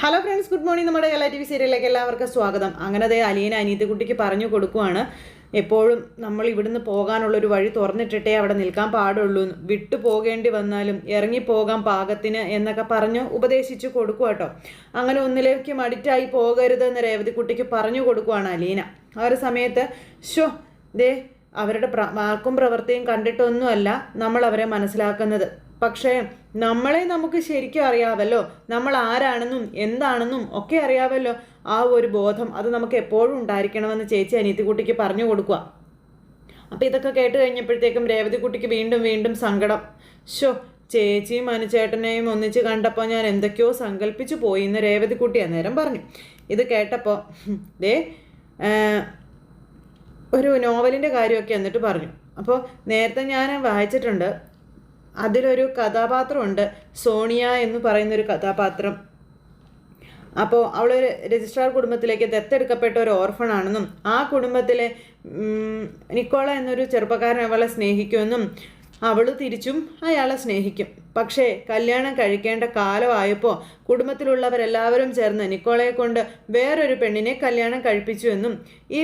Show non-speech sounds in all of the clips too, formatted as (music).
Hello friends good morning നമ്മുടെ എല്ലാ T V സീരിയലിലേക്ക് എല്ലാവർക്കും സ്വാഗതം. അങ്ങനെ ദേ അലീന അനീതിക്കുട്ടിക്ക് പറഞ്ഞു കൊടുക്കുവാണ്. എപ്പോഴും നമ്മൾ ഇവിടുന്ന് പോകാനുള്ളൊരു വഴി തുറന്നിട്ടിട്ടേ അവിടെ നിൽക്കാൻ പാടുള്ളൂ. വിട്ടു പോകേണ്ടി വന്നാലും ഇറങ്ങിപ്പോകാൻ പാകത്തിന് എന്നൊക്കെ പറഞ്ഞ് ഉപദേശിച്ചു കൊടുക്കുക കേട്ടോ അങ്ങനെ ഒന്നിലേക്ക് മടിറ്റായി പോകരുതെന്ന് രേവതിക്കുട്ടിക്ക് പറഞ്ഞു കൊടുക്കുവാണ് അലീന. ആ ഒരു സമയത്ത് ഷോ ദേ അവരുടെ പ്ര വാക്കും പ്രവൃത്തിയും കണ്ടിട്ടൊന്നുമല്ല നമ്മൾ അവരെ മനസ്സിലാക്കുന്നത്. പക്ഷേ നമ്മളെ നമുക്ക് ശരിക്കും അറിയാമല്ലോ നമ്മൾ ആരാണെന്നും എന്താണെന്നും ഒക്കെ അറിയാമല്ലോ ആ ഒരു ബോധം അത് നമുക്ക് എപ്പോഴും ഉണ്ടായിരിക്കണമെന്ന് ചേച്ചി അനീത്തിക്കുട്ടിക്ക് പറഞ്ഞു കൊടുക്കുക. അപ്പോൾ ഇതൊക്കെ കേട്ട് കഴിഞ്ഞപ്പോഴത്തേക്കും രേവതിക്കുട്ടിക്ക് വീണ്ടും വീണ്ടും സങ്കടം. ഷോ ചേച്ചിയും അനുചേട്ടനെയും ഒന്നിച്ച് കണ്ടപ്പോൾ ഞാൻ എന്തൊക്കെയോ സങ്കല്പിച്ചു പോയി എന്ന് രേവതിക്കുട്ടി അന്നേരം പറഞ്ഞു. ഇത് കേട്ടപ്പോൾ ദേ ഒരു നോവലിന്റെ കാര്യമൊക്കെ എന്നിട്ട് പറഞ്ഞു. അപ്പോൾ നേരത്തെ ഞാൻ വായിച്ചിട്ടുണ്ട്. അതിലൊരു കഥാപാത്രമുണ്ട്. സോണിയ എന്ന് പറയുന്നൊരു കഥാപാത്രം. അപ്പോൾ അവളൊരു രജിസ്ട്രാർ കുടുംബത്തിലേക്ക് ദത്തെടുക്കപ്പെട്ട ഒരു ഓർഫൺ ആണെന്നും ആ കുടുംബത്തിലെ നിക്കോള എന്നൊരു ചെറുപ്പക്കാരൻ അവളെ സ്നേഹിക്കുമെന്നും അവൾ തിരിച്ചും അയാളെ സ്നേഹിക്കും. പക്ഷേ കല്യാണം കഴിക്കേണ്ട കാലമായപ്പോൾ കുടുംബത്തിലുള്ളവരെല്ലാവരും ചേർന്ന് നിക്കോളയെ കൊണ്ട് വേറൊരു പെണ്ണിനെ കല്യാണം കഴിപ്പിച്ചുവെന്നും ഈ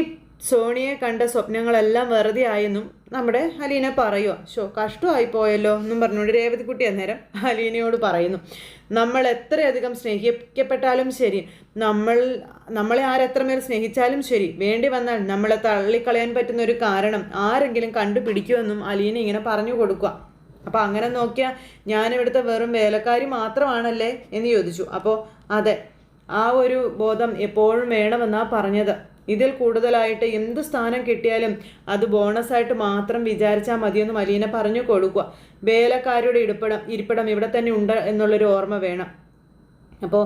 സോണിയെ കണ്ട സ്വപ്നങ്ങളെല്ലാം വെറുതെ ആയെന്നും നമ്മുടെ അലീന പറയുക ഷോ കഷ്ടമായി പോയല്ലോ എന്നും പറഞ്ഞുകൊണ്ട് രേവതിക്കുട്ടി അന്നേരം അലീനയോട് പറയുന്നു. നമ്മൾ എത്രയധികം സ്നേഹിക്കപ്പെട്ടാലും ശരി നമ്മൾ നമ്മളെ ആരെത്രമേൽ സ്നേഹിച്ചാലും ശരി വേണ്ടി വന്നാൽ നമ്മളെ തള്ളിക്കളയാൻ പറ്റുന്ന ഒരു കാരണം ആരെങ്കിലും കണ്ടുപിടിക്കുമെന്നും അലീന ഇങ്ങനെ പറഞ്ഞു കൊടുക്കുക അപ്പോൾ അങ്ങനെ നോക്കിയാൽ ഞാനിവിടുത്തെ വെറും വേലക്കാരി മാത്രമാണല്ലേ എന്ന് ചോദിച്ചു. അപ്പോൾ അതെ ആ ഒരു ബോധം എപ്പോഴും വേണമെന്നാ പറഞ്ഞത്. ഇതിൽ കൂടുതലായിട്ട് എന്ത് സ്ഥാനം കിട്ടിയാലും അത് ബോണസായിട്ട് മാത്രം വിചാരിച്ചാൽ മതിയെന്ന് മലീന പറഞ്ഞു കൊടുക്കുക. വേലക്കാരുടെ ഇരിപ്പിടം ഇരിപ്പിടം ഇവിടെ തന്നെ ഉണ്ട് എന്നുള്ളൊരു ഓർമ്മ വേണം. അപ്പോൾ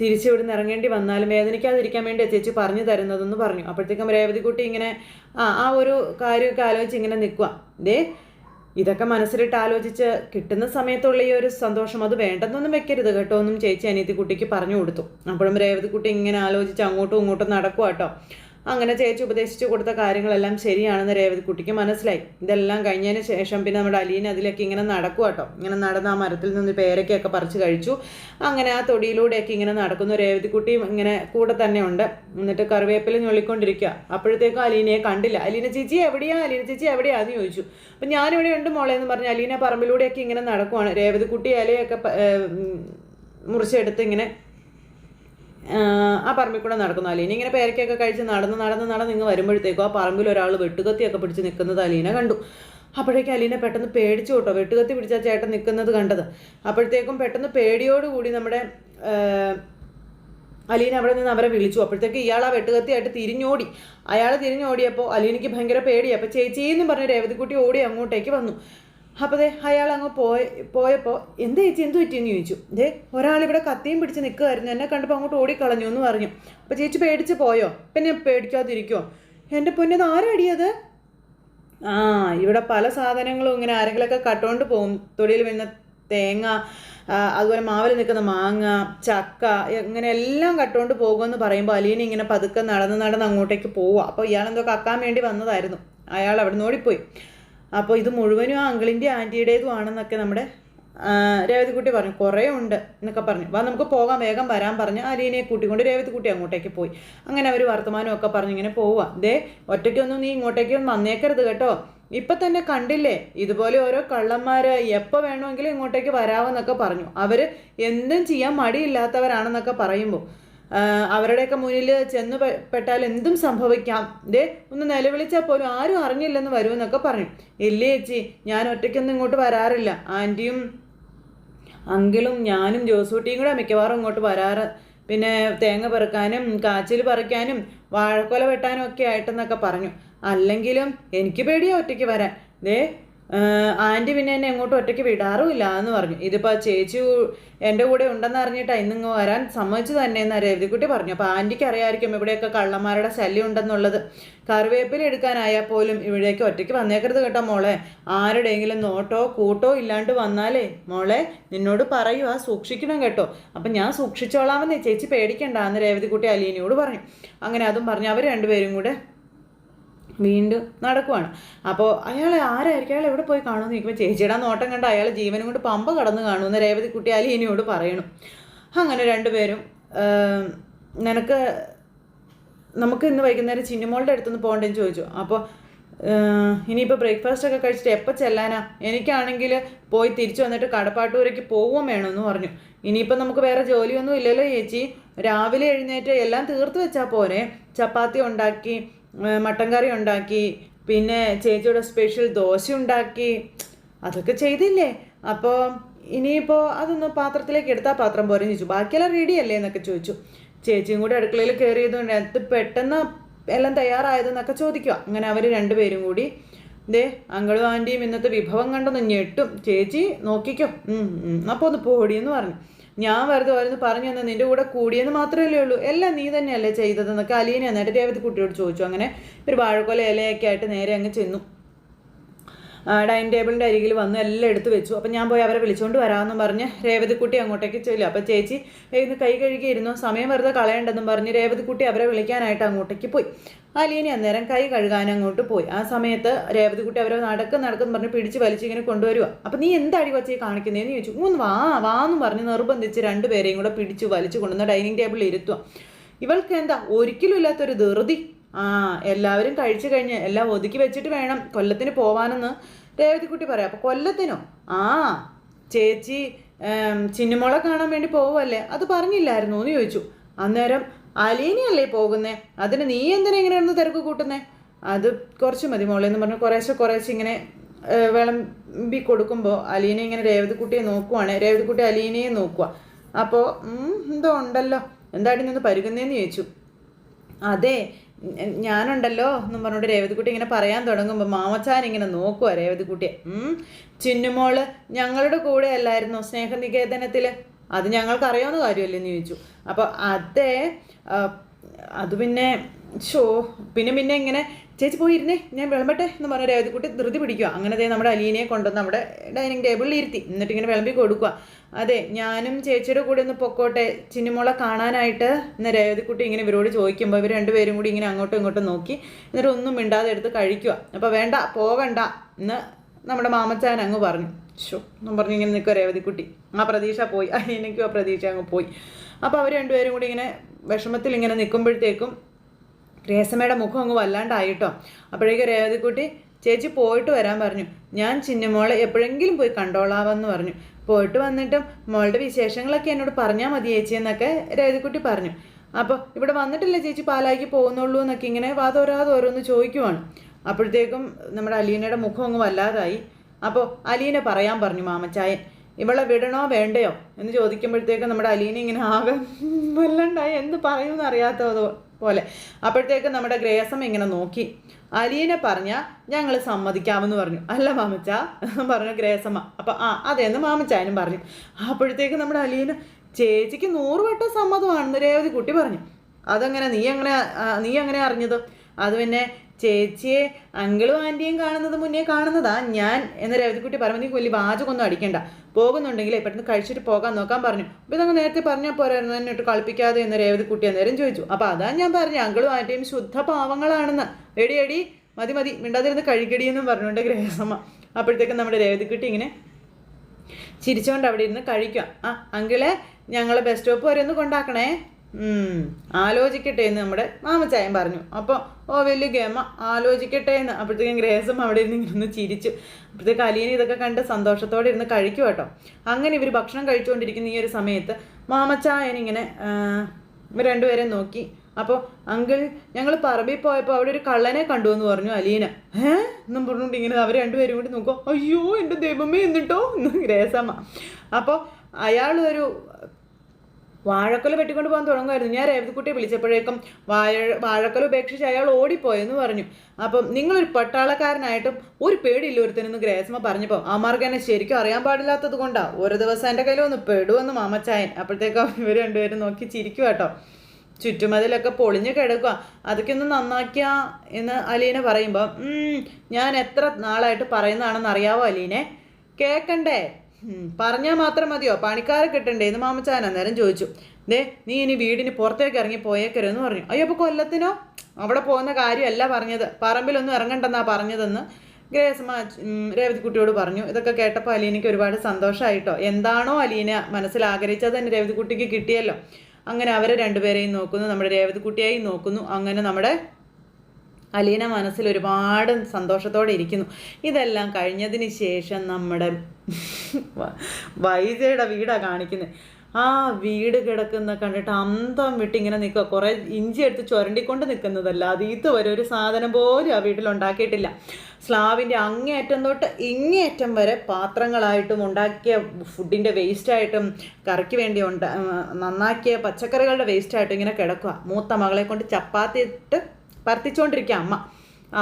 തിരിച്ചു ഇവിടുന്ന് ഇറങ്ങേണ്ടി വന്നാലും വേദനിക്കാതിരിക്കാൻ വേണ്ടി ചേച്ചി പറഞ്ഞു തരുന്നതെന്ന് പറഞ്ഞു. അപ്പോഴത്തേക്കും രേവതിക്കുട്ടി ഇങ്ങനെ ആ ആ ഒരു കാര്യമൊക്കെ ആലോചിച്ച് ഇങ്ങനെ നിൽക്കുക ദേ ഇതൊക്കെ മനസ്സിലിട്ട് ആലോചിച്ച് കിട്ടുന്ന സമയത്തുള്ള ഈ ഒരു സന്തോഷം അത് വേണ്ടെന്നൊന്നും വെക്കരുത് കേട്ടോ ഒന്നും ചേച്ചി അനിയത്തി കുട്ടിക്ക് പറഞ്ഞു കൊടുത്തു. അപ്പോഴും രേവതിക്കുട്ടി ഇങ്ങനെ ആലോചിച്ച് അങ്ങോട്ടും ഇങ്ങോട്ടും നടക്കുക കേട്ടോ. അങ്ങനെ ചേച്ചി ഉപദേശിച്ചു കൊടുത്ത കാര്യങ്ങളെല്ലാം ശരിയാണെന്ന് രേവതിക്കുട്ടിക്ക് മനസ്സിലായി. ഇതെല്ലാം കഴിഞ്ഞതിന് ശേഷം പിന്നെ നമ്മുടെ അലീന അതിലേക്ക് ഇങ്ങനെ നടക്കുക കേട്ടോ. ഇങ്ങനെ നടന്ന് ആ മരത്തിൽ നിന്ന് പേരക്കൊക്കെ പറിച്ച് കഴിച്ചു. അങ്ങനെ ആ തൊടിയിലൂടെയൊക്കെ ഇങ്ങനെ നടക്കുന്നു. രേവതിക്കുട്ടിയും ഇങ്ങനെ കൂടെ തന്നെ ഉണ്ട്. എന്നിട്ട് കറിവേപ്പില ഞൊള്ളിക്കൊണ്ടിരിക്കുക. അപ്പോഴത്തേക്കും അലീനയെ കണ്ടില്ല. അലീന ചേച്ചി എവിടെയാ? അലീന ചേച്ചി എവിടെയാ? എന്ന് ചോദിച്ചു. അപ്പം ഞാനിവിടെ ഉണ്ട് മോളെ എന്ന് പറഞ്ഞ് അലീന പറമ്പിലൂടെയൊക്കെ ഇങ്ങനെ നടക്കുവാണ്. രേവതിക്കുട്ടി ഇലയൊക്കെ മുറിച്ചെടുത്ത് ഇങ്ങനെ ആ പറമ്പിൽ കൂടെ നടക്കുന്നു അലീന. ഇങ്ങനെ പേരക്കൊക്കെ കഴിച്ച് നടന്ന് നടന്ന് നടന്ന് ഇങ്ങ് വരുമ്പോഴത്തേക്കും ആ പറമ്പിൽ ഒരാൾ വെട്ടുകത്തിയൊക്കെ പിടിച്ച് നിൽക്കുന്നത് അലീന കണ്ടു. അപ്പോഴേക്കും അലീന പെട്ടെന്ന് പേടിച്ചു കേട്ടോ. വെട്ടുകത്തി പിടിച്ച ചേട്ടൻ നിൽക്കുന്നത് കണ്ടത്. അപ്പോഴത്തേക്കും പെട്ടെന്ന് പേടിയോടുകൂടി നമ്മുടെ അലീന അവിടെ നിന്ന് അവരെ വിളിച്ചു. അപ്പോഴത്തേക്ക് ഇയാൾ ആ വെട്ടുകത്തിയായിട്ട് തിരിഞ്ഞോടി. അയാൾ തിരിഞ്ഞോടിയപ്പോൾ അലീനയ്ക്ക് ഭയങ്കര പേടി അപ്പോൾ ചേച്ചിയെന്നും പറഞ്ഞ് രേവതിക്കുട്ടി ഓടി അങ്ങോട്ടേക്ക് വന്നു. അപ്പോൾ അതെ അയാൾ അങ്ങ് പോയ പോയപ്പോൾ എന്ത് ചേച്ചി എന്ത് പറ്റിയെന്ന് ചോദിച്ചു? ദേ ഒരാളിവിടെ കത്തിയും പിടിച്ച് നിൽക്കുമായിരുന്നു എന്നെ കണ്ടപ്പോൾ അങ്ങോട്ട് ഓടിക്കളഞ്ഞു എന്ന് പറഞ്ഞു. അപ്പോൾ ചേച്ചി പേടിച്ച് പോയോ? പിന്നെ പേടിക്കാതിരിക്കോ എന്റെ പൊന്നത് ആരടിയത് ആ ഇവിടെ പല സാധനങ്ങളും ഇങ്ങനെ ആരെങ്കിലുമൊക്കെ കട്ടുകൊണ്ട് പോകും. തൊടിയിൽ വീഴുന്ന തേങ്ങ അതുപോലെ മാവിൽ നിൽക്കുന്ന മാങ്ങ ചക്ക ഇങ്ങനെ എല്ലാം കട്ടുകൊണ്ട് പോകുമെന്ന് പറയുമ്പോൾ അലീന ഇങ്ങനെ പതുക്കെ നടന്ന് നടന്ന് അങ്ങോട്ടേക്ക് പോവുക അപ്പോൾ ഇയാളെന്തോ കക്കാൻ വേണ്ടി വന്നതായിരുന്നു. അയാൾ അവിടെ നിന്ന് ഓടിപ്പോയി. അപ്പോൾ ഇത് മുഴുവനും ആ അങ്കിളിന്റെ ആന്റിയുടേതും ആണെന്നൊക്കെ നമ്മുടെ രേവതിക്കുട്ടി പറഞ്ഞു. കുറേ ഉണ്ട് എന്നൊക്കെ പറഞ്ഞു. വാ നമുക്ക് പോകാം വേഗം വരാൻ പറഞ്ഞ്. അലീനയെ കൂട്ടിക്കൊണ്ട് രേവതിക്കുട്ടി അങ്ങോട്ടേക്ക് പോയി. അങ്ങനെ അവർ വർത്തമാനമൊക്കെ പറഞ്ഞ് ഇങ്ങനെ പോവുക ദേ ഒറ്റയ്ക്കൊന്നും നീ ഇങ്ങോട്ടേക്കൊന്നും വന്നേക്കരുത് കേട്ടോ. ഇപ്പം തന്നെ കണ്ടില്ലേ ഇതുപോലെ ഓരോ കള്ളന്മാർ എപ്പോൾ വേണമെങ്കിലും ഇങ്ങോട്ടേക്ക് വരാമെന്നൊക്കെ പറഞ്ഞു. അവർ എന്തും ചെയ്യാൻ മടിയില്ലാത്തവരാണെന്നൊക്കെ പറയുമ്പോൾ അവരുടെയൊക്കെ മുന്നിൽ ചെന്ന് പെട്ടാൽ എന്തും സംഭവിക്കാം. ദേ ഒന്ന് നിലവിളിച്ചാൽ പോലും ആരും അറിഞ്ഞില്ലെന്ന് വരുമെന്നൊക്കെ പറഞ്ഞു. ഇല്ലേ ചേച്ചി ഞാൻ ഒറ്റയ്ക്കൊന്നും ഇങ്ങോട്ട് വരാറില്ല. ആന്റിയും അങ്കിളും ഞാനും ജോസൂട്ടിയും കൂടെ മിക്കവാറും ഇങ്ങോട്ട് വരാറ്. പിന്നെ തേങ്ങ പെറുക്കാനും കാച്ചിൽ പറിക്കാനും വാഴക്കൊല വെട്ടാനും ഒക്കെ ആയിട്ടെന്നൊക്കെ പറഞ്ഞു. അല്ലെങ്കിലും എനിക്ക് പേടിയാ ഒറ്റയ്ക്ക് വരാൻ. ദേ ആന്റി പിന്നെ എന്നെ എങ്ങോട്ടും ഒറ്റയ്ക്ക് വിടാറുമില്ല എന്ന് പറഞ്ഞു. ഇതിപ്പോൾ ചേച്ചി എന്റെ കൂടെ ഉണ്ടെന്ന് അറിഞ്ഞിട്ടാ ഇന്നിങ്ങ് വരാൻ സമ്മതിച്ചു തന്നെ എന്ന് രവിക്കുട്ടി പറഞ്ഞു. അപ്പോൾ ആന്റിക്ക് അറിയാമായിരിക്കും ഇവിടെയൊക്കെ കള്ളന്മാരുടെ ശല്യം ഉണ്ടെന്നുള്ളത്. കറിവേപ്പില എടുക്കാനായാൽ പോലും ഇവിടേക്ക് ഒറ്റയ്ക്ക് വന്നേക്കരുത് കേട്ടോ മോളെ. ആരുടെയെങ്കിലും നോട്ടോ കൂട്ടോ ഇല്ലാണ്ട് വന്നാലേ മോളെ നിന്നോട് പറയുക സൂക്ഷിക്കണം കേട്ടോ. അപ്പം ഞാൻ സൂക്ഷിച്ചോളാമെന്നേ ചേച്ചി പേടിക്കണ്ട എന്ന് രേവതിക്കുട്ടി അലീനിയോട് പറഞ്ഞു. അങ്ങനെ അതും പറഞ്ഞു. അവർ രണ്ടുപേരും കൂടെ വീണ്ടും നടക്കുവാണ്. അപ്പോൾ അയാൾ ആരായിരിക്കും? അയാൾ എവിടെ പോയി കാണുമെന്ന് ചോദിക്കുമ്പോൾ ചേച്ചിയുടെ നോട്ടം കണ്ട് അയാൾ ജീവനും കൊണ്ട് പമ്പ കടന്ന് കാണുമെന്ന് രേവതി കുട്ടി അലീനയോട് പറയണം. അങ്ങനെ രണ്ടുപേരും നിനക്ക് നമുക്ക് ഇന്ന് വൈകുന്നേരം ചിന്നുമോളുടെ അടുത്തുനിന്ന് പോകണ്ടെന്ന് ചോദിച്ചു. അപ്പോൾ ഇനിയിപ്പോൾ ബ്രേക്ക്ഫാസ്റ്റ് ഒക്കെ കഴിച്ചിട്ട് എപ്പോൾ ചെല്ലാനാ? എനിക്കാണെങ്കിൽ പോയി തിരിച്ചു വന്നിട്ട് കടപ്പാട്ടൂരേക്ക് പോവുകയും വേണമെന്ന് പറഞ്ഞു. ഇനിയിപ്പോൾ നമുക്ക് വേറെ ജോലിയൊന്നും ഇല്ലല്ലോ ചേച്ചി. രാവിലെ എഴുന്നേറ്റ് എല്ലാം തീർത്ത് വെച്ചാൽ പോരെ. ചപ്പാത്തി ഉണ്ടാക്കി മട്ടൻ കറി ഉണ്ടാക്കി പിന്നെ ചേച്ചിയുടെ സ്പെഷ്യൽ ദോശ ഉണ്ടാക്കി അതൊക്കെ ചെയ്തില്ലേ? അപ്പോൾ ഇനിയിപ്പോൾ അതൊന്ന് പാത്രത്തിലേക്ക് എടുത്താൽ പാത്രം പോരെന്ന് ചോദിച്ചു. ബാക്കിയെല്ലാം റെഡി അല്ലേ എന്നൊക്കെ ചോദിച്ചു. ചേച്ചിയും കൂടി അടുക്കളയിൽ കയറിയതുകൊണ്ട് അത് പെട്ടെന്ന് എല്ലാം തയ്യാറായതെന്നൊക്കെ ചോദിക്കുക അങ്ങനെ അവർ രണ്ടുപേരും കൂടി ദേ അങ്കളും ആന്റിയും ഇന്നത്തെ വിഭവം കണ്ടൊന്ന് ഞെട്ടും. ചേച്ചി നോക്കിക്കോ. അപ്പോൾ ഒന്ന് പോടിയെന്ന് പറഞ്ഞു. ഞാൻ വെറുതെ ഓരോന്ന് പറഞ്ഞു തന്നെ നിന്റെ കൂടെ കൂടിയെന്ന് മാത്രമല്ലേ ഉള്ളൂ. എല്ലാം നീ തന്നെയല്ലേ ചെയ്തതെന്നൊക്കെ അലീന എന്നിട്ട് രേവതി കുട്ടിയോട് ചോദിച്ചു. അങ്ങനെ ഒരു വാഴക്കൊല ഇലയൊക്കെ ആയിട്ട് നേരെ അങ്ങ് ചെന്നു. ഡൈനിങ് ടേബിളിന്റെ അരികിൽ വന്ന് എല്ലാം എടുത്ത് വെച്ചു. അപ്പം ഞാൻ പോയി അവരെ വിളിച്ചുകൊണ്ട് വരാമെന്നും പറഞ്ഞ് രേവതിക്കുട്ടി അങ്ങോട്ടേക്ക് ചെല്ലും. അപ്പം ചേച്ചി ഇന്ന് കൈ കഴുകിയിരുന്നു? സമയം വെറുതെ കളയണ്ടെന്നും പറഞ്ഞ് രേവതിക്കുട്ടി അവരെ വിളിക്കാനായിട്ട് അങ്ങോട്ടേക്ക് പോയി. അലീനി അന്നേരം കൈ കഴുകാൻ അങ്ങോട്ട് പോയി. ആ സമയത്ത് രേവതികുട്ടി അവരെ നടക്കും നടക്കും പറഞ്ഞ് പിടിച്ച് വലിച്ചിങ്ങനെ കൊണ്ടുവരുക അപ്പം നീ എന്താടി കൊച്ചി കാണിക്കുന്നതെന്ന് ചോദിച്ചു. മൂന്ന് വാ വാ എന്ന് പറഞ്ഞ് നിർബന്ധിച്ച് രണ്ടുപേരെയും കൂടെ പിടിച്ച് വലിച്ചു കൊണ്ടുവന്ന് ഡൈനിങ് ടേബിളിൽ ഇരുത്തുക ഇവൾക്ക് എന്താ ഒരിക്കലും ഇല്ലാത്തൊരു ധൃതി. ആ എല്ലാവരും കഴിച്ചു കഴിഞ്ഞ് എല്ലാം ഒതുക്കി വെച്ചിട്ട് വേണം കൊല്ലത്തിന് പോവാനെന്ന് രേവതിക്കുട്ടി പറയാം. അപ്പോൾ കൊല്ലത്തിനോ? ആ ചേച്ചി ചിന്നുമോളെ കാണാൻ വേണ്ടി പോവല്ലേ അത് പറഞ്ഞില്ലായിരുന്നു എന്ന് ചോദിച്ചു. അന്നേരം അലീനയല്ലേ പോകുന്നേ? അതിന് നീ എന്തിനാ ഇങ്ങനെ ഒന്ന് തിരക്ക് കൂട്ടുന്നേ? അത് കുറച്ച് മതി മോളെ എന്ന് പറഞ്ഞു കുറേശ്ശെ കുറേശ്ശെ ഇങ്ങനെ വിളമ്പി കൊടുക്കുമ്പോൾ അലീന ഇങ്ങനെ രേവതിക്കുട്ടിയെ നോക്കുവാണ്. രേവതിക്കുട്ടി അലീനയെ നോക്കുക അപ്പോൾ എന്തോ ഉണ്ടല്ലോ. എന്താടി നിന്ന് പരുകുന്നേന്ന് ചോദിച്ചു. അതെ ഞാനുണ്ടല്ലോ എന്നും പറഞ്ഞുകൊണ്ട് രേവതിക്കുട്ടി ഇങ്ങനെ പറയാൻ തുടങ്ങുമ്പോൾ മാമച്ചാൻ ഇങ്ങനെ നോക്കുക രേവതിക്കുട്ടിയെ. ചിന്നുമോൾ ഞങ്ങളുടെ കൂടെ അല്ലായിരുന്നു സ്നേഹനികേതനത്തിൽ അത് ഞങ്ങൾക്ക് അറിയാവുന്ന കാര്യമല്ലേ എന്ന് ചോദിച്ചു. അപ്പോൾ അതെ അത് പിന്നെ ഷോ പിന്നെ പിന്നെ ഇങ്ങനെ ചേച്ചി പോയിരുന്നേ ഞാൻ വിളമ്പട്ടെ എന്ന് പറഞ്ഞ രേവതിക്കുട്ടി ധൃതി പിടിക്കുക അങ്ങനെ ദേ നമ്മുടെ അലീനയെ കൊണ്ടുവന്ന് നമ്മുടെ ഡൈനിങ് ടേബിളിൽ ഇരുത്തി. എന്നിട്ട് ഇങ്ങനെ വിളമ്പി കൊടുക്കുക അതെ ഞാനും ചേച്ചിയുടെ കൂടെ ഒന്ന് പൊക്കോട്ടെ ചിന്നിമോള കാണാനായിട്ട് എന്ന് രേവതിക്കുട്ടി ഇങ്ങനെ ഇവരോട് ചോദിക്കുമ്പോൾ ഇവർ രണ്ടുപേരും കൂടി ഇങ്ങനെ അങ്ങോട്ടും ഇങ്ങോട്ടും നോക്കി. എന്നിട്ട് ഒന്നും മിണ്ടാതെ എടുത്ത് കഴിക്കുക അപ്പോൾ വേണ്ട പോകണ്ട എന്ന് നമ്മുടെ മാമച്ചാൻ അങ്ങ് പറഞ്ഞു. ഷോ എന്നും പറഞ്ഞ് ഇങ്ങനെ നിൽക്കുക രേവതിക്കുട്ടി ആ പ്രതീക്ഷ പോയി. എനിക്കും ആ പ്രതീക്ഷ അങ്ങ് പോയി. അപ്പോൾ അവർ രണ്ടുപേരും കൂടി ഇങ്ങനെ വിഷമത്തിൽ ഇങ്ങനെ നിൽക്കുമ്പോഴത്തേക്കും രേസമ്മയുടെ മുഖം അങ്ങ് വല്ലാണ്ടായിട്ടോ അപ്പോഴേക്കും രേവതിക്കുട്ടി ചേച്ചി പോയിട്ട് വരാൻ പറഞ്ഞു. ഞാൻ ചിന്നമോളെ എപ്പോഴെങ്കിലും പോയി കണ്ടോളാവെന്ന് പറഞ്ഞു. പോയിട്ട് വന്നിട്ടും മോളുടെ വിശേഷങ്ങളൊക്കെ എന്നോട് പറഞ്ഞാൽ മതി ചേച്ചി എന്നൊക്കെ രേവതിക്കുട്ടി പറഞ്ഞു. അപ്പോൾ ഇവിടെ വന്നിട്ടില്ല ചേച്ചി? പാലായിക്ക് പോകുന്നുള്ളൂ എന്നൊക്കെ ഇങ്ങനെ വാതോരാതെ ഓരോന്ന് ചോദിക്കുവാണ്. അപ്പോഴത്തേക്കും നമ്മുടെ അലീനയുടെ മുഖം അങ്ങ് വല്ലാതായി. അപ്പോൾ അലീനെ പറയാൻ പറഞ്ഞു മാമച്ചായൻ. ഇവളെ വിടണോ വേണ്ടയോ? എന്ന് ചോദിക്കുമ്പോഴത്തേക്കും നമ്മുടെ അലീന ഇങ്ങനെ ആകെ വല്ലണ്ടായി. എന്ത് പറയുമെന്ന് അറിയാത്തത് പോലെ. അപ്പോഴത്തേക്കും നമ്മുടെ ഗ്രേസം ഇങ്ങനെ നോക്കി. അലീനെ പറഞ്ഞ ഞങ്ങൾ സമ്മതിക്കാമെന്ന് പറഞ്ഞു. അല്ല മാമച്ച പറഞ്ഞു ഗ്രേസമ്മ. അപ്പം ആ അതെന്ന് മാമച്ചായനും പറഞ്ഞു. അപ്പോഴത്തേക്കും നമ്മുടെ അലീന ചേച്ചിക്ക് നൂറ് വട്ടം സമ്മതമാണെന്ന് രേവതി കുട്ടി പറഞ്ഞു. അതങ്ങനെ നീ എങ്ങനെ നീ എങ്ങനെ അറിഞ്ഞത്? അത് പിന്നെ ചേച്ചിയെ അങ്കിളും ആന്റിയും കാണുന്നത് മുന്നേ കാണുന്നതാ ഞാൻ എന്ന രവതിക്കുട്ടി നീ വലിയ വാചകമൊന്നും അടിക്കണ്ട. പോകുന്നുണ്ടെങ്കിൽ പെട്ടെന്ന് കഴിച്ചിട്ട് പോകാൻ നോക്കാൻ പറഞ്ഞു. അപ്പോൾ ഇതങ്ങ് നേരത്തെ പറഞ്ഞാൽ പോരായിരുന്നു. എന്നെ ഇട്ട് കളിപ്പിക്കാതെ എന്ന് രേവതിക്കുട്ടി അന്നേരം ചോദിച്ചു. അപ്പോൾ അതാ ഞാൻ പറഞ്ഞു അങ്കിളും ആന്റിയും ശുദ്ധ പാവങ്ങളാണെന്ന്. എടി എടി മതി മതി മിണ്ടാതിരുന്ന് കഴിക്കടി എന്നും പറഞ്ഞുകൊണ്ട് ഗ്രഹസമ്മ അപ്പോഴത്തേക്കും നമ്മുടെ രേവതിക്കുട്ടി ഇങ്ങനെ ചിരിച്ചുകൊണ്ട് അവിടെ ഇരുന്ന് കഴിക്കുക ആ അങ്കിളെ ഞങ്ങളെ ബസ് സ്റ്റോപ്പ് വരെ ഒന്ന് കൊണ്ടാക്കണേ. ആലോചിക്കട്ടെ എന്ന് നമ്മുടെ മാമച്ചായൻ പറഞ്ഞു. അപ്പോൾ ഓ വലിയ ഗമ ആലോചിക്കട്ടെ എന്ന്. അപ്പോഴത്തേക്കും ഗ്രേസും അവിടെ ഇരുന്ന് ഇങ്ങനെ ചിരിച്ചു. അപ്പോഴത്തേക്ക് അലിയനെ ഇതൊക്കെ കണ്ട് സന്തോഷത്തോടെ ഇരുന്ന് കഴിക്കും കേട്ടോ. അങ്ങനെ ഇവർ ഭക്ഷണം കഴിച്ചുകൊണ്ടിരിക്കുന്ന ഈ ഒരു സമയത്ത് മാമച്ചായൻ ഇങ്ങനെ രണ്ടുപേരെ നോക്കി. അപ്പോൾ അങ്കിൾ ഞങ്ങൾ പറമ്പിൽ പോയപ്പോൾ അവിടെ ഒരു കള്ളനെ കണ്ടു എന്ന് പറഞ്ഞു അലീന. ഏ എന്നും പറഞ്ഞുകൊണ്ട് ഇങ്ങനെ അവർ രണ്ടുപേരും കൂടി നോക്കും അയ്യോ എന്റെ ദൈവമേ എന്നിട്ടോ? എന്ന് ഗ്രേസമ്മ അപ്പോൾ അയാളൊരു വാഴക്കൊല വെട്ടിക്കൊണ്ട് പോകാൻ തുടങ്ങുമായിരുന്നു. ഞാൻ രേവതിക്കുട്ടിയെ വിളിച്ചപ്പോഴേക്കും വാഴ വാഴക്കൊല ഉപേക്ഷിച്ച് അയാൾ ഓടിപ്പോയെന്ന് പറഞ്ഞു. അപ്പം നിങ്ങളൊരു പട്ടാളക്കാരനായിട്ടും ഒരു പേടിയില്ല ഒരുത്തനെന്ന് ഗ്രേസമ്മ പറഞ്ഞപ്പോൾ അമാർക്ക് എന്നെ ശരിക്കും അറിയാൻ പാടില്ലാത്തത് കൊണ്ടാ. ഒരു ദിവസം എന്റെ കയ്യിൽ ഒന്ന് പേടുവെന്ന് മാമച്ചായൻ. അപ്പോഴത്തേക്കും ഇവർ രണ്ടുപേരും നോക്കി ചിരിക്കും കേട്ടോ ചുറ്റുമതിലൊക്കെ പൊളിഞ്ഞു കിടക്കുക അതൊക്കെ ഒന്ന് നന്നാക്കിയ എന്ന് അലീന പറയുമ്പോൾ ഞാൻ എത്ര നാളായിട്ട് പറയുന്നതാണെന്ന് അറിയാവോ അലീനെ? കേക്കണ്ടേ? ഉം, പറഞ്ഞാൽ മാത്രം മതിയോ? പണിക്കാരെ കിട്ടണ്ടേ എന്ന് മാമച്ചാൻ അന്നേരം ചോദിച്ചു. ദേ നീ ഇനി വീടിന് പുറത്തേക്ക് ഇറങ്ങി പോയേക്കരുതെന്ന് പറഞ്ഞു. അയ്യോ അപ്പോൾ കൊല്ലത്തിനോ? അവിടെ പോകുന്ന കാര്യമല്ല പറഞ്ഞത്. പറമ്പിലൊന്നും ഇറങ്ങണ്ടെന്നാ പറഞ്ഞതെന്ന് ഗ്രേസമ്മ രേവതി രേവതിക്കുട്ടിയോട് പറഞ്ഞു. ഇതൊക്കെ കേട്ടപ്പോൾ അലീനയ്ക്ക് ഒരുപാട് സന്തോഷമായിട്ടോ എന്താണോ അലീന മനസ്സിൽ ആഗ്രഹിച്ചത് തന്നെ രേവതിക്കുട്ടിക്ക് കിട്ടിയല്ലോ. അങ്ങനെ അവരെ രണ്ടുപേരെയും നോക്കുന്നു. നമ്മുടെ രേവതിക്കുട്ടിയെയും നോക്കുന്നു. അങ്ങനെ നമ്മുടെ അലീന മനസ്സിൽ ഒരുപാട് സന്തോഷത്തോടെ ഇരിക്കുന്നു. ഇതെല്ലാം കഴിഞ്ഞതിന് ശേഷം നമ്മുടെ വൈജയുടെ വീടാ കാണിക്കുന്നത് ആ വീട് കിടക്കുന്ന കണ്ടിട്ട് അന്തം വിട്ട് ഇങ്ങനെ നിൽക്കുക കുറേ ഇഞ്ചി എടുത്ത് ചുരണ്ടിക്കൊണ്ട് നിൽക്കുന്നതല്ല അത് വരെ ഒരു സാധനം പോലും ആ വീട്ടിൽ ഉണ്ടാക്കിയിട്ടില്ല. സ്ലാവിന്റെ അങ്ങേയറ്റം തൊട്ട് ഇങ്ങേയറ്റം വരെ പാത്രങ്ങളായിട്ടും ഉണ്ടാക്കിയ ഫുഡിന്റെ വേസ്റ്റായിട്ടും കറിക്ക് വേണ്ടി ഉണ്ട നന്നാക്കിയ പച്ചക്കറികളുടെ വേസ്റ്റായിട്ടും ഇങ്ങനെ കിടക്കുക മൂത്ത മകളെ കൊണ്ട് ചപ്പാത്തി ഇട്ട് പരത്തിച്ചുകൊണ്ടിരിക്കുക അമ്മ.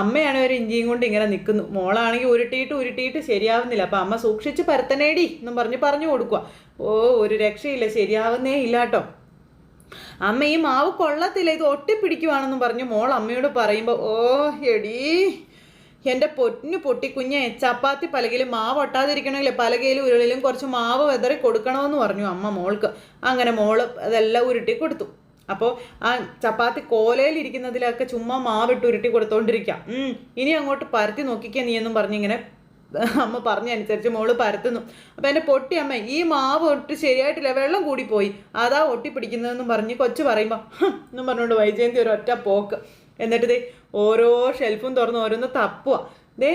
അമ്മയാണ് ഒരു ഇഞ്ചിയും കൊണ്ട് ഇങ്ങനെ നിൽക്കുന്നു. മോളാണെങ്കിൽ ഉരുട്ടിയിട്ട് ഉരുട്ടിയിട്ട് ശരിയാവുന്നില്ല. അപ്പം അമ്മ സൂക്ഷിച്ച് പരത്തനേടി എന്നും പറഞ്ഞ് പറഞ്ഞു കൊടുക്കുക ഓ ഒരു രക്ഷയില്ല. ശരിയാവുന്നേ ഇല്ല കേട്ടോ. അമ്മ ഈ മാവ് കൊള്ളത്തില്ല. ഇത് ഒട്ടിപ്പിടിക്കുവാണെന്നും പറഞ്ഞു മോൾ അമ്മയോട് പറയുമ്പോൾ ഓ എടീ എന്റെ പൊന്നു പൊട്ടിക്കുഞ്ഞെ ചപ്പാത്തി പലകയിൽ മാവ് ഒട്ടാതിരിക്കണമെങ്കിൽ പലകയിലും ഉരുളിലും കുറച്ച് മാവ് വെതറി കൊടുക്കണമെന്ന് പറഞ്ഞു അമ്മ മോൾക്ക്. അങ്ങനെ മോൾ അതെല്ലാം ഉരുട്ടി കൊടുത്തു. അപ്പോൾ ആ ചപ്പാത്തി കോലയിലിരിക്കുന്നതിലൊക്കെ ചുമ്മാ മാവിട്ട് ഉരുട്ടി കൊടുത്തോണ്ടിരിക്കാം. ഇനി അങ്ങോട്ട് പരത്തി നോക്കിക്കേ നീ എന്നും പറഞ്ഞിങ്ങനെ (laughs) അമ്മ പറഞ്ഞനുസരിച്ച് മോൾ പരത്തുന്നു. അപ്പം എന്റെ പൊട്ടി അമ്മ ഈ മാവ് ഒട്ട് ശരിയായിട്ടില്ല വെള്ളം കൂടിപ്പോയി. അതാ ഒട്ടി പിടിക്കുന്നതെന്നും പറഞ്ഞ് കൊച്ചു പറയുമ്പോൾ എന്നും പറഞ്ഞുകൊണ്ട് വൈജയന്തി ഒരു ഒറ്റ പോക്ക്. എന്നിട്ട് ദേ ഓരോ ഷെൽഫും തുറന്ന് ഓരോന്ന് തപ്പുക ദേ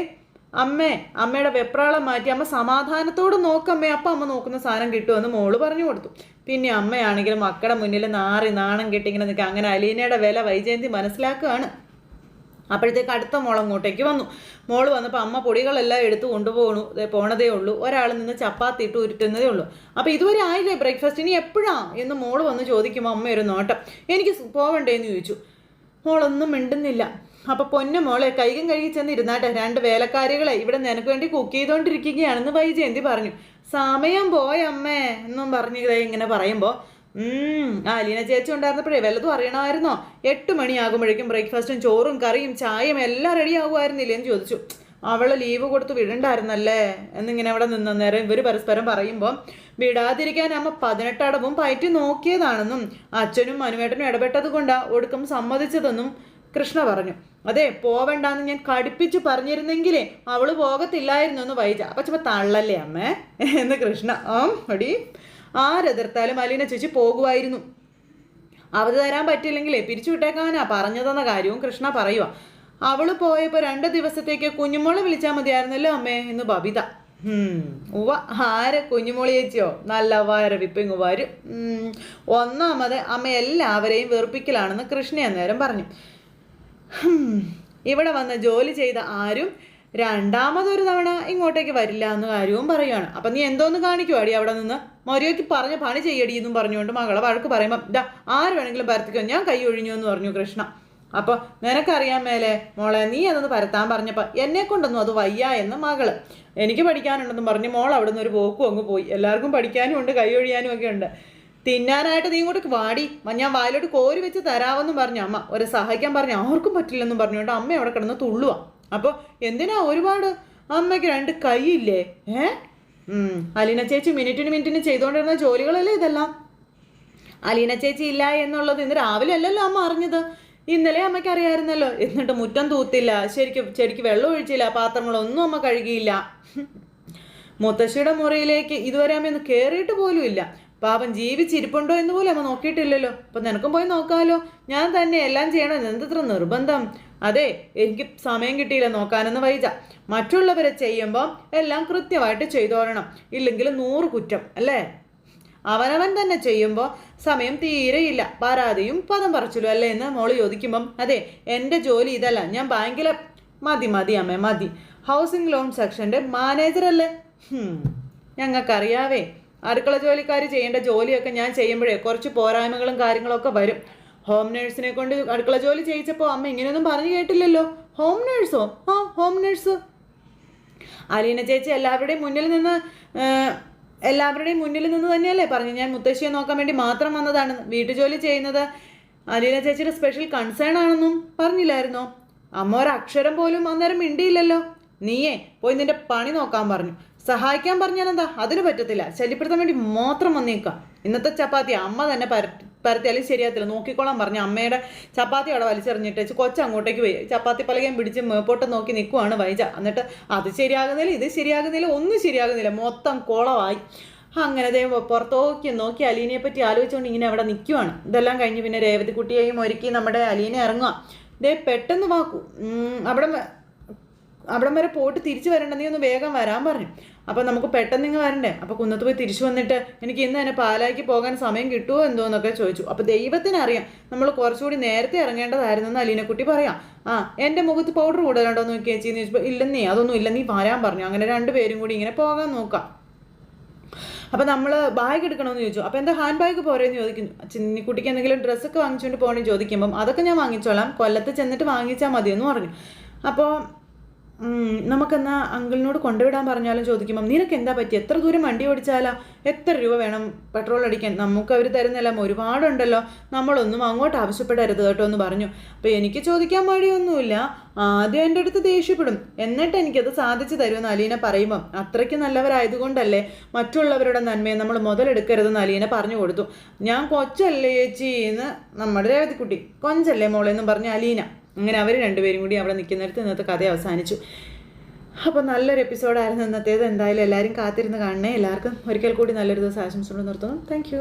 അമ്മേ അമ്മയുടെ വെപ്രാളം മാറ്റി അമ്മ സമാധാനത്തോട് നോക്കമ്മേ അപ്പം അമ്മ നോക്കുന്ന സാധനം കിട്ടുമെന്ന് മോൾ പറഞ്ഞു കൊടുത്തു. പിന്നെ അമ്മയാണെങ്കിൽ മക്കളുടെ മുന്നിൽ നാറി നാണം കെട്ടിങ്ങനെ നിൽക്കുക. അങ്ങനെ അലീനയുടെ വില വൈജയന്തി മനസ്സിലാക്കുകയാണ്. അപ്പോഴത്തേക്ക് അടുത്ത മോൾ അങ്ങോട്ടേക്ക് വന്നു. മോൾ വന്നപ്പോൾ അമ്മ പൊടികളെല്ലാം എടുത്ത് കൊണ്ടുപോകണു പോണതേ ഉള്ളൂ. ഒരാൾ നിന്ന് ചപ്പാത്തി ഇട്ട് ഉരുട്ടുന്നതേ ഉള്ളൂ. അപ്പോൾ ഇതുവരെ ആയില്ലേ ബ്രേക്ക്ഫാസ്റ്റ് ഇനി എപ്പോഴാ? എന്ന് മോൾ വന്ന് ചോദിക്കുമ്പോൾ അമ്മ ഒരു നോട്ടം. എനിക്ക് പോവണ്ടേ എന്ന് ചോദിച്ചു. മോളൊന്നും മിണ്ടുന്നില്ല. അപ്പോൾ പൊന്നു മോളെ കൈകം കഴുകി ചെന്ന് ഇരുന്നാട്ടെ രണ്ട് വേലക്കാരികളെ ഇവിടെ നിനക്ക് വേണ്ടി കുക്ക് ചെയ്തുകൊണ്ടിരിക്കുകയാണെന്ന് വൈജയന്തി പറഞ്ഞു. സമയം പോയമ്മേ എന്നും പറഞ്ഞു ഇങ്ങനെ പറയുമ്പോൾ ആ അലീന ചേച്ചി ഉണ്ടായിരുന്നപ്പോഴേ വല്ലതും അറിയണമായിരുന്നോ? എട്ട് മണിയാകുമ്പോഴേക്കും ബ്രേക്ക്ഫാസ്റ്റും ചോറും കറിയും ചായയും എല്ലാം റെഡി ആകുമായിരുന്നില്ലേ എന്ന് ചോദിച്ചു. അവൾ ലീവ് കൊടുത്ത് വിടണ്ടായിരുന്നല്ലേ? എന്നിങ്ങനെ അവിടെ നിന്ന നേരം ഇവർ പരസ്പരം പറയുമ്പോൾ വിടാതിരിക്കാൻ അമ്മ പതിനെട്ടടവും പയറ്റി നോക്കിയതാണെന്നും അച്ഛനും മനുവേട്ടനും ഇടപെട്ടത് കൊണ്ടാ ഒടുക്കം സമ്മതിച്ചതെന്നും കൃഷ്ണ പറഞ്ഞു അതെ പോവണ്ടെന്ന് ഞാൻ കടുപ്പിച്ച് പറഞ്ഞിരുന്നെങ്കിലേ അവൾ പോകത്തില്ലായിരുന്നു എന്ന് വൈജ. അപ്പൊ ചുമ തള്ളല്ലേ അമ്മേ? എന്ന് കൃഷ്ണ ആ അടി ആരെതിർത്താലും അലീന ചേച്ചി പോകുമായിരുന്നു. അവധി തരാൻ പറ്റില്ലെങ്കിലേ പിരിച്ചു വിട്ടേക്കാനാ പറഞ്ഞതെന്ന കാര്യവും കൃഷ്ണ പറയുക അവൾ പോയപ്പോൾ രണ്ട് ദിവസത്തേക്ക് കുഞ്ഞുമോളെ വിളിച്ചാൽ മതിയായിരുന്നല്ലോ അമ്മേ? എന്ന് ബബിത ഉവ ആരെ കുഞ്ഞുമോളി ചേച്ചിയോ? നല്ല വാര. വിപ്പിങ് വരും ഒന്നാമത് അമ്മ എല്ലാവരെയും വെറുപ്പിക്കലാണെന്ന് കൃഷ്ണ അന്നേരം പറഞ്ഞു. ഇവിടെ വന്ന് ജോലി ചെയ്ത ആരും രണ്ടാമതൊരു തവണ ഇങ്ങോട്ടേക്ക് വരില്ല എന്ന് കാര്യവും പറയുകയാണ് അപ്പം നീ എന്തോന്ന് കാണിക്കുവാടി അവിടെ നിന്ന്? മൊരിയോക്ക് പറഞ്ഞ പണി ചെയ്യടി എന്നും പറഞ്ഞുകൊണ്ട് മകളെ വഴക്ക് പറയുമ്പോൾ ഇതാ ആര് വേണമെങ്കിലും പരത്തിക്കോ ഞാൻ കൈ ഒഴിഞ്ഞു എന്ന് പറഞ്ഞു കൃഷ്ണ. അപ്പോൾ നിനക്കറിയാൻ മേലെ മോളെ നീ അതൊന്ന് പരത്താൻ പറഞ്ഞപ്പോൾ എന്നെ കൊണ്ടൊന്നും അത് വയ്യ എന്ന് മകൾ. എനിക്ക് പഠിക്കാനുണ്ടെന്ന് പറഞ്ഞ് മോൾ അവിടെ നിന്ന് ഒരു പോക്കും അങ്ങ് പോയി. എല്ലാവർക്കും പഠിക്കാനും ഉണ്ട് കൈ ഒഴിയാനും ഒക്കെ ഉണ്ട്. തിന്നാനായിട്ട് നീ ഇങ്ങോട്ട് വാടി. ഞാൻ വായിലോട്ട് കോരി വെച്ച് തരാമെന്നും പറഞ്ഞു. അമ്മ ഒരു സഹായിക്കാൻ പറഞ്ഞു ആർക്കും പറ്റില്ലെന്നും പറഞ്ഞുകൊണ്ട് അമ്മ അവിടെ കിടന്ന് തുള്ളുക അപ്പോൾ എന്തിനാ ഒരുപാട് അമ്മയ്ക്ക് രണ്ട് കൈയില്ലേ? ഏ? അലീന ചേച്ചി മിനിറ്റിന് മിനിറ്റിന് ചെയ്തുകൊണ്ടിരുന്ന ജോലികളല്ലേ ഇതെല്ലാം? അലീന ചേച്ചി ഇല്ല എന്നുള്ളത് ഇന്ന് രാവിലെ അല്ലല്ലോ അമ്മ അറിഞ്ഞത്. ഇന്നലെ അമ്മയ്ക്ക് അറിയാമായിരുന്നല്ലോ. എന്നിട്ട് മുറ്റം തൂത്തില്ല. ശരിക്കും ചെടിക്ക് വെള്ളം ഒഴിച്ചില്ല. പാത്രങ്ങളൊന്നും അമ്മ കഴുകിയില്ല. മുത്തശ്ശിയുടെ മുറിയിലേക്ക് ഇതുവരെ അമ്മയൊന്ന് കയറിയിട്ട് പോലും ഇല്ല. പാപം ജീവിച്ചിരിപ്പുണ്ടോ എന്ന് പോലും അമ്മ നോക്കിയിട്ടില്ലല്ലോ. അപ്പം നിനക്കും പോയി നോക്കാമല്ലോ ഞാൻ തന്നെ എല്ലാം ചെയ്യണം. എന്തത്ര നിർബന്ധം? അതെ എനിക്ക് സമയം കിട്ടിയില്ല നോക്കാനെന്ന് വൈജ. മറ്റുള്ളവരെ ചെയ്യുമ്പോൾ എല്ലാം കൃത്യമായിട്ട് ചെയ്തോളണം. ഇല്ലെങ്കിൽ നൂറ് കുറ്റം അല്ലേ? അവനവൻ തന്നെ ചെയ്യുമ്പോൾ സമയം തീരെയില്ല പരാതിയും പദം പറച്ചിലും അല്ലേ എന്ന് മോൾ ചോദിക്കുമ്പം അതെ എന്റെ ജോലി ഇതല്ല. ഞാൻ ബാങ്കിലെ മതി മതി അമ്മേ മതി. ഹൗസിംഗ് ലോൺ സെക്ഷന്റെ മാനേജർ അല്ലേ? ഞങ്ങൾക്കറിയാവേ. അടുക്കള ജോലിക്കാർ ചെയ്യേണ്ട ജോലിയൊക്കെ ഞാൻ ചെയ്യുമ്പോഴേ കുറച്ച് പോരായ്മകളും കാര്യങ്ങളൊക്കെ വരും. ഹോം നേഴ്സിനെ കൊണ്ട് അടുക്കള ജോലി ചെയ്യിച്ചപ്പോൾ അമ്മ ഇങ്ങനെയൊന്നും പറഞ്ഞു കേട്ടില്ലല്ലോ. ഹോം നേഴ്സോ ആ ഹോം നേഴ്സ് അലീന ചേച്ചി എല്ലാവരുടെയും മുന്നിൽ നിന്ന് എല്ലാവരുടെയും മുന്നിൽ നിന്ന് തന്നെയല്ലേ പറഞ്ഞു. ഞാൻ മുത്തശ്ശിയെ നോക്കാൻ വേണ്ടി മാത്രം വന്നതാണ്. വീട്ടുജോലി ചെയ്യുന്നത് അലീന ചേച്ചിയുടെ സ്പെഷ്യൽ കൺസേൺ ആണെന്നും പറഞ്ഞില്ലായിരുന്നോ? അമ്മ ഒരക്ഷരം പോലും അന്നേരം മിണ്ടിയില്ലല്ലോ. നീയേ പോയി നിന്റെ പണി നോക്കാൻ പറഞ്ഞു. സഹായിക്കാൻ പറഞ്ഞാൽ എന്താ അതിന് പറ്റത്തില്ല. ശല്യപ്പെടുത്താൻ വേണ്ടി മാത്രം വന്നേക്കുക. ഇന്നത്തെ ചപ്പാത്തി അമ്മ തന്നെ പര പരത്തിയാലും ശരിയാത്തില്ല നോക്കിക്കോളാൻ പറഞ്ഞു അമ്മയുടെ ചപ്പാത്തി അവിടെ വലിച്ചെറിഞ്ഞിട്ട് കൊച്ചു അങ്ങോട്ടേക്ക് പോയി. ചപ്പാത്തി പലകയും പിടിച്ച് മേപ്പോട്ട് നോക്കി നിൽക്കുവാണ് വൈജ. എന്നിട്ട് അത് ശരിയാകുന്നില്ല ഇത് ശരിയാകുന്നില്ല ഒന്നും ശരിയാകുന്നില്ല. മൊത്തം കോളമായി അങ്ങനെ ദേ പുറത്തോക്കി നോക്കി അലീനയെ പറ്റി ആലോചിച്ചുകൊണ്ട് ഇങ്ങനെ അവിടെ നിൽക്കുവാണ് ഇതെല്ലാം കഴിഞ്ഞ് പിന്നെ രേവതി രേവതിക്കുട്ടിയെയും ഒരുക്കി നമ്മുടെ അലീനെ ഇറങ്ങുക ദേ പെട്ടെന്ന് വാക്കു അവിടെ അവിടം വരെ പോയിട്ട് തിരിച്ചു വരണ്ട നീ ഒന്ന് വേഗം വരാൻ പറഞ്ഞു. അപ്പം നമുക്ക് പെട്ടെന്ന് ഇങ്ങ് വരണ്ടേ? അപ്പോൾ കുന്നത്ത് പോയി തിരിച്ചു വന്നിട്ട് എനിക്ക് ഇന്ന് തന്നെ പാലായിക്ക് പോകാൻ സമയം കിട്ടുമോ എന്തോ എന്നൊക്കെ ചോദിച്ചു. അപ്പോൾ ദൈവത്തിനറിയാം. നമ്മൾ കുറച്ചുകൂടി നേരത്തെ ഇറങ്ങേണ്ടതായിരുന്നു എന്ന് അലീനക്കുട്ടി പറയാം. ആ എന്റെ മുഖത്ത് പൗഡർ കൂടുതലുണ്ടോ എന്ന് നോക്കി ചേച്ചി. എന്ന് ചോദിച്ചപ്പോൾ ഇല്ലെന്നേ അതൊന്നും ഇല്ല. നീ വരാൻ പറഞ്ഞു. അങ്ങനെ രണ്ടുപേരും കൂടി ഇങ്ങനെ പോകാൻ നോക്കാം. അപ്പോൾ നമ്മൾ ബാഗ് എടുക്കണമെന്ന് ചോദിച്ചു. അപ്പോൾ എന്താ ഹാൻഡ് ബാഗ് പോരെന്ന് ചോദിക്കുന്നു. ചിന്നിക്കുട്ടിക്ക് എന്തെങ്കിലും ഡ്രസ്സൊക്കെ വാങ്ങിച്ചുകൊണ്ട് പോകണമെന്ന് ചോദിക്കുമ്പം അതൊക്കെ ഞാൻ വാങ്ങിച്ചോളാം. കൊല്ലത്ത് ചെന്നിട്ട് വാങ്ങിച്ചാൽ മതിയെന്ന് പറഞ്ഞു. അപ്പോൾ നമുക്കെന്നാ അങ്കിളിനോട് കൊണ്ടുവിടാൻ പറഞ്ഞാലും ചോദിക്കുമ്പം നിനക്ക് എന്താ പറ്റി? എത്ര ദൂരം വണ്ടി ഓടിച്ചാലാ എത്ര രൂപ വേണം പെട്രോൾ അടിക്കാൻ? നമുക്ക് അവർ തരുന്നില്ല ഒരുപാടുണ്ടല്ലോ. നമ്മളൊന്നും അങ്ങോട്ട് ആവശ്യപ്പെടരുത് കേട്ടോ എന്ന് പറഞ്ഞു. അപ്പോൾ എനിക്ക് ചോദിക്കാൻ മടിയൊന്നുമില്ല. ആദ്യം എന്റെ അടുത്ത് ദേഷ്യപ്പെടും. എന്നിട്ട് എനിക്കത് സാധിച്ചു തരുമെന്ന് അലീന പറയുമ്പം അത്രയ്ക്ക് നല്ലവരായതുകൊണ്ടല്ലേ മറ്റുള്ളവരുടെ നന്മയെ നമ്മൾ മുതലെടുക്കരുതെന്ന് അലീന പറഞ്ഞു കൊടുത്തു. ഞാൻ കൊച്ചല്ലേ ചേച്ചി എന്ന് നമ്മുടെ രേവതിക്കുട്ടി. കൊഞ്ചല്ലേ മോളെന്നും പറഞ്ഞു പറഞ്ഞ അലീന അങ്ങനെ അവർ രണ്ടുപേരും കൂടി അവിടെ നിൽക്കുന്നിടത്ത് ഇന്നത്തെ കഥ അവസാനിച്ചു. അപ്പോൾ നല്ലൊരു എപ്പിസോഡായിരുന്നു ഇന്നത്തേത്. എന്തായാലും എല്ലാവരും കാത്തിരുന്ന് കാണണേ. എല്ലാവർക്കും ഒരിക്കൽ കൂടി നല്ലൊരു ദിവസം ആശംസകൾ നിർത്തുന്നു. താങ്ക്